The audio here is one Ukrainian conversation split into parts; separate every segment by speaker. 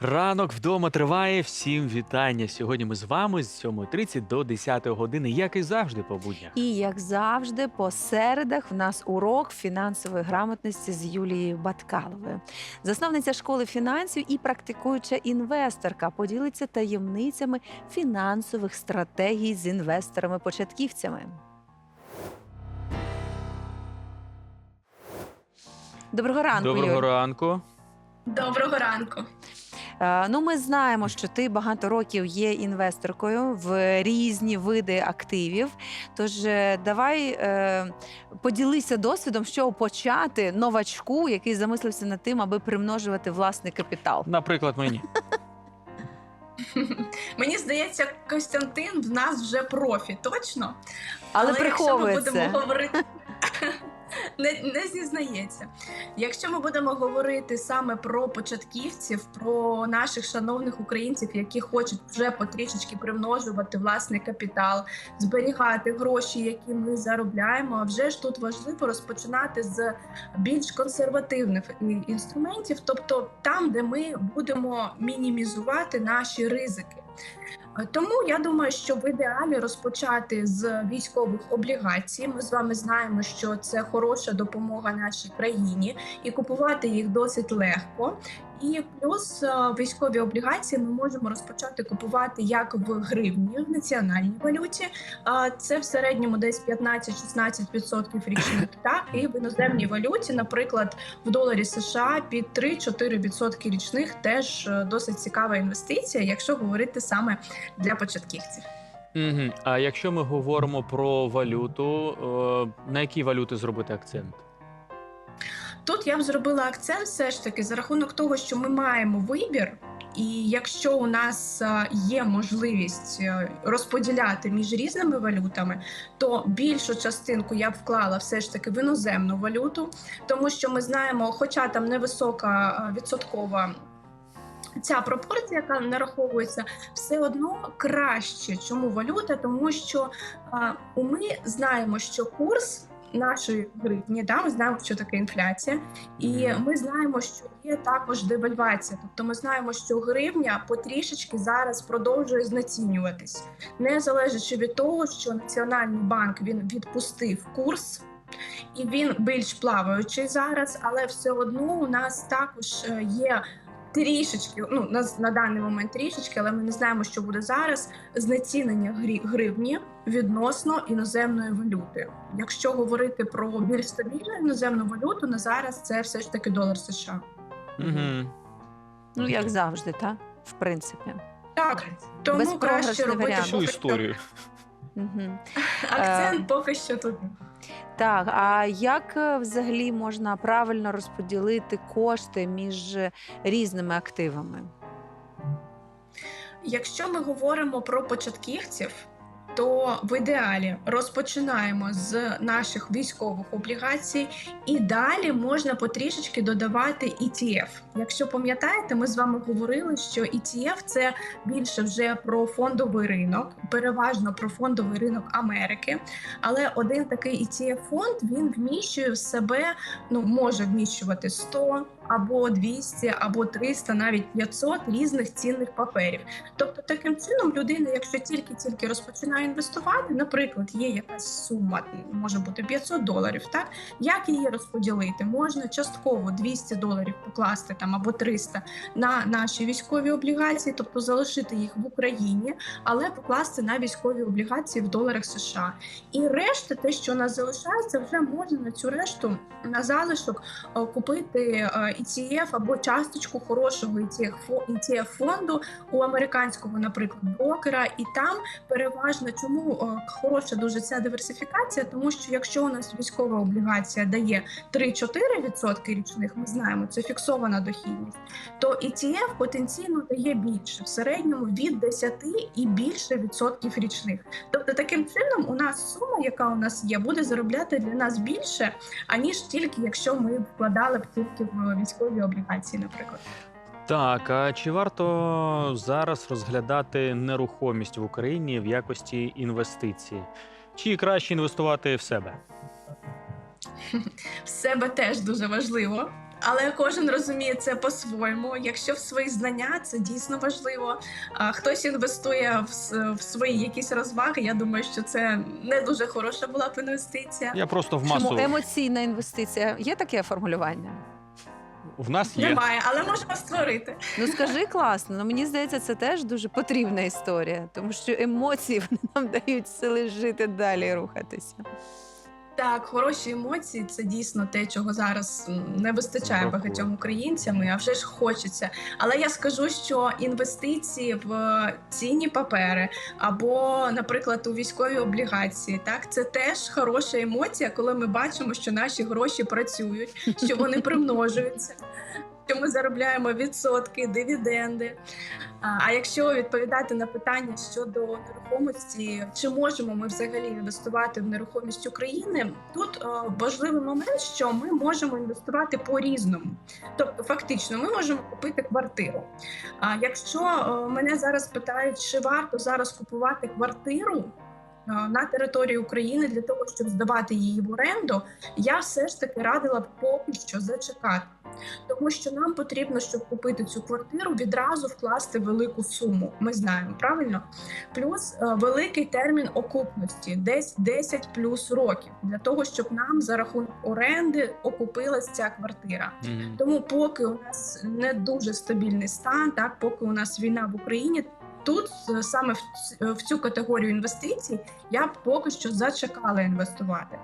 Speaker 1: Ранок вдома триває. Всім вітання. Сьогодні ми з вами з 7.30 до 10 години, як і завжди по буднях.
Speaker 2: І як завжди, по середах в нас урок фінансової грамотності з Юлією Баткаловою. Засновниця школи фінансів і практикуюча інвесторка поділиться таємницями фінансових стратегій з інвесторами-початківцями. Доброго ранку,
Speaker 1: Доброго
Speaker 2: Юль.
Speaker 1: ранку.
Speaker 3: Доброго ранку.
Speaker 2: Е, Ну, ми знаємо, що ти багато років є інвесторкою в різні види активів. Тож е, давай е, поділися досвідом, що почати новачку, який замислився над тим, аби примножувати власний капітал.
Speaker 1: Наприклад, мені.
Speaker 3: Мені здається, Костянтин в нас вже профі, точно.
Speaker 2: Але,
Speaker 3: якщо ми будемо говорити. Не, не зізнається. Якщо ми будемо говорити саме про початківців, про наших шановних українців, які хочуть вже потрішечки примножувати власний капітал, зберігати гроші, які ми заробляємо, а вже ж тут важливо розпочинати з більш консервативних інструментів, тобто там, де ми будемо мінімізувати наші ризики. Е, Тому я думаю, що в ідеалі розпочати з військових облігацій. Ми з вами знаємо, що це хороша допомога нашій країні, і купувати їх досить легко. І плюс е, військові облігації ми можемо розпочати купувати як в гривні в національній валюті. Це в середньому десь 15-16% річних, так і в іноземній валюті, наприклад, в доларі США під 3-4% річних теж е, досить цікава інвестиція, якщо говорити саме для початківців.
Speaker 1: Угу. А якщо ми говоримо про валюту, е, на які валюти зробити акцент?
Speaker 3: Тут я б зробила акцент все ж таки за рахунок того, що ми маємо вибір. І якщо у нас е, є можливість е, розподіляти між різними валютами, то більшу частинку я б вклала все ж таки в іноземну валюту, тому що ми знаємо, хоча там невисока е, відсоткова. Ця пропорція, яка нараховується, все одно краще. Чому валюта? Тому що а, ми знаємо, що курс нашої гривні, да, ми знаємо, що таке інфляція, і ми знаємо, що є також девальвація. Тобто ми знаємо, що гривня потрішечки зараз продовжує знецінюватись, не залежачи від того, що Національний банк він відпустив курс. І він більш плаваючий зараз, але все одно у нас також е, є трішечки, ну на, на даний момент трішечки, але ми не знаємо, що буде зараз. Знецінення грі- гривні відносно іноземної валюти. Якщо говорити про більш стабільну іноземну валюту, на зараз це все ж таки долар США.
Speaker 1: Угу.
Speaker 2: Ну, як завжди, так? В принципі.
Speaker 3: Так, тому краще робити. Що
Speaker 1: історію.
Speaker 2: Угу.
Speaker 3: акцент поки що тут.
Speaker 2: Так, а як е, взагалі можна правильно розподілити кошти між різними активами?
Speaker 3: Якщо ми говоримо про початківців, то в ідеалі розпочинаємо з наших військових облігацій, і далі можна потрішечки додавати ETF. Якщо пам'ятаєте, ми з вами говорили, що ETF – це більше вже про фондовий ринок, переважно про фондовий ринок Америки. Але один такий ETF фонд він вміщує в себе, ну може вміщувати 100 або 200, або 300, навіть 500 різних цінних паперів. Тобто, таким чином, людина, якщо тільки-тільки розпочинає інвестувати, наприклад, є якась сума, може бути 500 доларів, так як її розподілити? Можна частково 200 доларів покласти там або 300 на наші військові облігації, тобто залишити їх в Україні, але покласти на військові облігації в доларах США. І решта, те, що у нас залишається, вже можна на цю решту на залишок е, купити е, ETF або часточку хорошого ETF ETF фонду у американського, наприклад, брокера, і там переважно чому е, хороша дуже ця диверсифікація, тому що якщо у нас військова облігація дає 3-4% річних, ми знаємо, це фіксована дохідність, то ETF потенційно дає більше в середньому від 10 і більше відсотків річних. Тобто, таким чином, у нас сума, яка у нас є, буде заробляти для нас більше, аніж тільки якщо ми вкладали б тільки в військові облігації, наприклад.
Speaker 1: Так, а чи варто зараз розглядати нерухомість в Україні в якості інвестиції? Чи краще інвестувати в себе?
Speaker 3: В себе теж дуже важливо. але кожен розуміє це по-своєму. Якщо в свої знання, це дійсно важливо. А хтось інвестує в, в свої якісь розваги. Я думаю, що це не дуже хороша була б інвестиція.
Speaker 1: Я просто в масу
Speaker 2: Чому емоційна інвестиція? Є таке формулювання?
Speaker 1: В нас є.
Speaker 3: Немає, але можемо створити.
Speaker 2: Ну скажи класно, ну мені здається, це теж дуже потрібна історія, тому що емоції вони нам дають сили жити далі і рухатися.
Speaker 3: Так, хороші емоції це дійсно те, чого зараз не вистачає багатьом українцям, і, а вже ж хочеться. Але я скажу, що інвестиції в цінні папери або, наприклад, у військові облігації, так це теж хороша емоція, коли ми бачимо, що наші гроші працюють, що вони примножуються. Що ми заробляємо відсотки, дивіденди. А, якщо відповідати на питання щодо нерухомості, чи можемо ми взагалі інвестувати в нерухомість України? Тут е, важливий момент, що ми можемо інвестувати по різному. Тобто, фактично, ми можемо купити квартиру. А якщо е, мене зараз питають, чи варто зараз купувати квартиру. е, На території України для того, щоб здавати її в оренду, я все ж таки радила б поки що зачекати, тому що нам потрібно, щоб купити цю квартиру, відразу вкласти велику суму. Ми знаємо правильно. Плюс е, великий термін окупності, десь 10 плюс років, для того, щоб нам за рахунок оренди окупилась ця квартира.
Speaker 1: Мгм.
Speaker 3: Тому, поки у нас не дуже стабільний стан, так поки у нас війна в Україні. Тут е, саме в, в цю категорію інвестицій я б поки що зачекала інвестувати.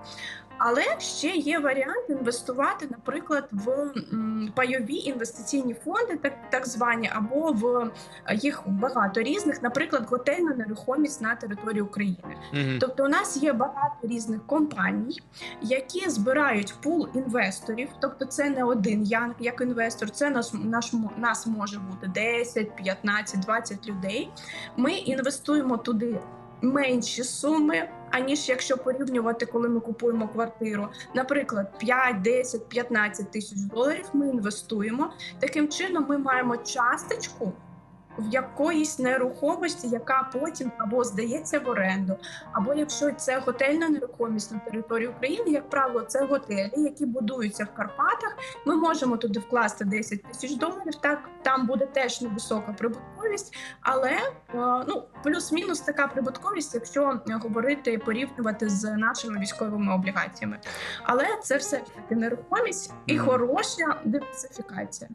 Speaker 3: Але ще є варіант інвестувати, наприклад, в пайові інвестиційні фонди, так, так звані, або в е, їх багато різних, наприклад, готельна нерухомість на території України.
Speaker 1: Мгм.
Speaker 3: Тобто, у нас є багато різних компаній, які збирають пул інвесторів. Тобто, це не один янг як інвестор, це наш, наш нас може бути 10, 15, 20 людей. Ми інвестуємо туди менші суми. Аніж якщо порівнювати, коли ми купуємо квартиру, наприклад, 5, 10, 15 тисяч доларів ми інвестуємо. Таким чином, ми маємо часточку в якоїсь нерухомості, яка потім або здається в оренду, або якщо це готельна нерухомість на території України, як правило, це готелі, які будуються в Карпатах. Ми можемо туди вкласти 10 тисяч доларів. Так там буде теж невисока прибутковість, але е, ну плюс-мінус така прибутковість, якщо говорити порівнювати з нашими військовими облігаціями. Але це все ж таки нерухомість і хороша диверсифікація.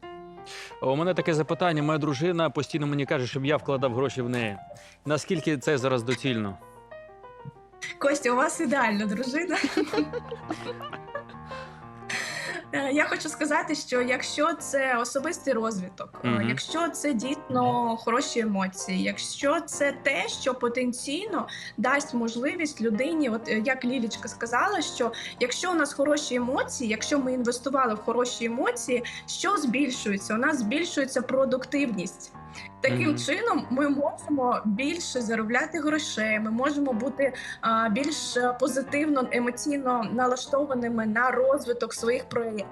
Speaker 1: У мене таке запитання. Моя дружина постійно мені каже, щоб я вкладав гроші в неї. Наскільки це зараз доцільно?
Speaker 3: Костя, у вас ідеальна дружина. Е, Я хочу сказати, що якщо це особистий розвиток,
Speaker 1: Мгм.
Speaker 3: якщо це дійсно хороші емоції, якщо це те, що потенційно дасть можливість людині, от е, як Лілічка сказала, що якщо у нас хороші емоції, якщо ми інвестували в хороші емоції, що збільшується? У нас збільшується продуктивність. Таким
Speaker 1: Мгм.
Speaker 3: чином, ми можемо більше заробляти грошей. Ми можемо бути а, більш позитивно емоційно налаштованими на розвиток своїх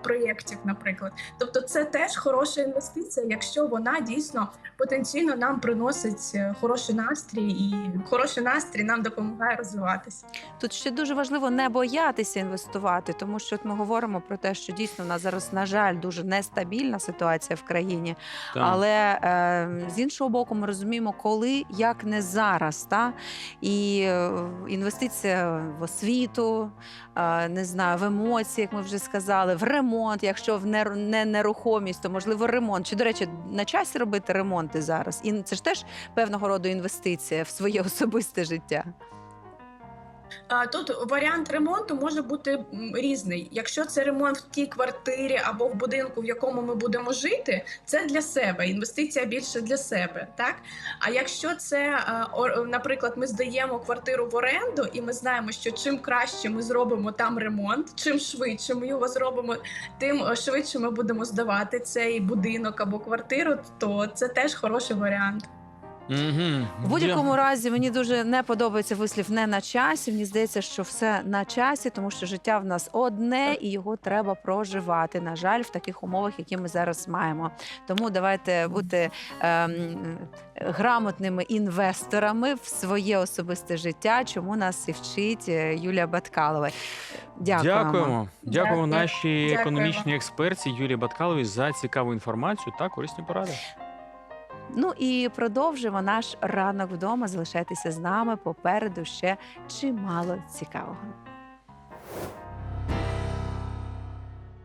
Speaker 3: проєктів, наприклад. Тобто, це теж хороша інвестиція, якщо вона дійсно потенційно нам приносить е, хороший настрій, і хороший настрій нам допомагає розвиватися.
Speaker 2: Тут ще дуже важливо не боятися інвестувати, тому що от ми говоримо про те, що дійсно у нас зараз, на жаль, дуже нестабільна ситуація в країні.
Speaker 1: Там.
Speaker 2: Але е, з іншого боку, ми розуміємо, коли як не зараз. Та? І е, інвестиція в освіту, е, не знаю, в емоції, як ми вже сказали, в ремонт. Якщо в не нерухомість, то можливо ремонт. Чи, до речі, на часі робити ремонти зараз? І це ж теж певного роду інвестиція в своє особисте життя.
Speaker 3: Тут варіант ремонту може бути різний. Якщо це ремонт в тій квартирі або в будинку, в якому ми будемо жити, це для себе. Інвестиція більше для себе. Так а якщо це, наприклад, ми здаємо квартиру в оренду, і ми знаємо, що чим краще ми зробимо там ремонт, чим швидше ми його зробимо, тим е, швидше ми будемо здавати цей будинок або квартиру, то це теж хороший варіант.
Speaker 1: Угу.
Speaker 2: В будь-якому разі мені дуже не подобається вислів не на часі. Мені здається, що все на часі, тому що життя в нас одне і його треба проживати. На жаль, в таких умовах, які ми зараз маємо. Тому давайте бути ем, грамотними інвесторами в своє особисте життя, чому нас і вчить е, Юлія Баткалова. Дякуємо.
Speaker 1: Дякуємо. Дякуємо нашій
Speaker 3: Дякуємо.
Speaker 1: економічній експерті Юлії Баткаловій за цікаву інформацію та корисні поради.
Speaker 2: Ну і продовжимо наш ранок вдома. Залишайтеся з нами. Попереду ще чимало цікавого.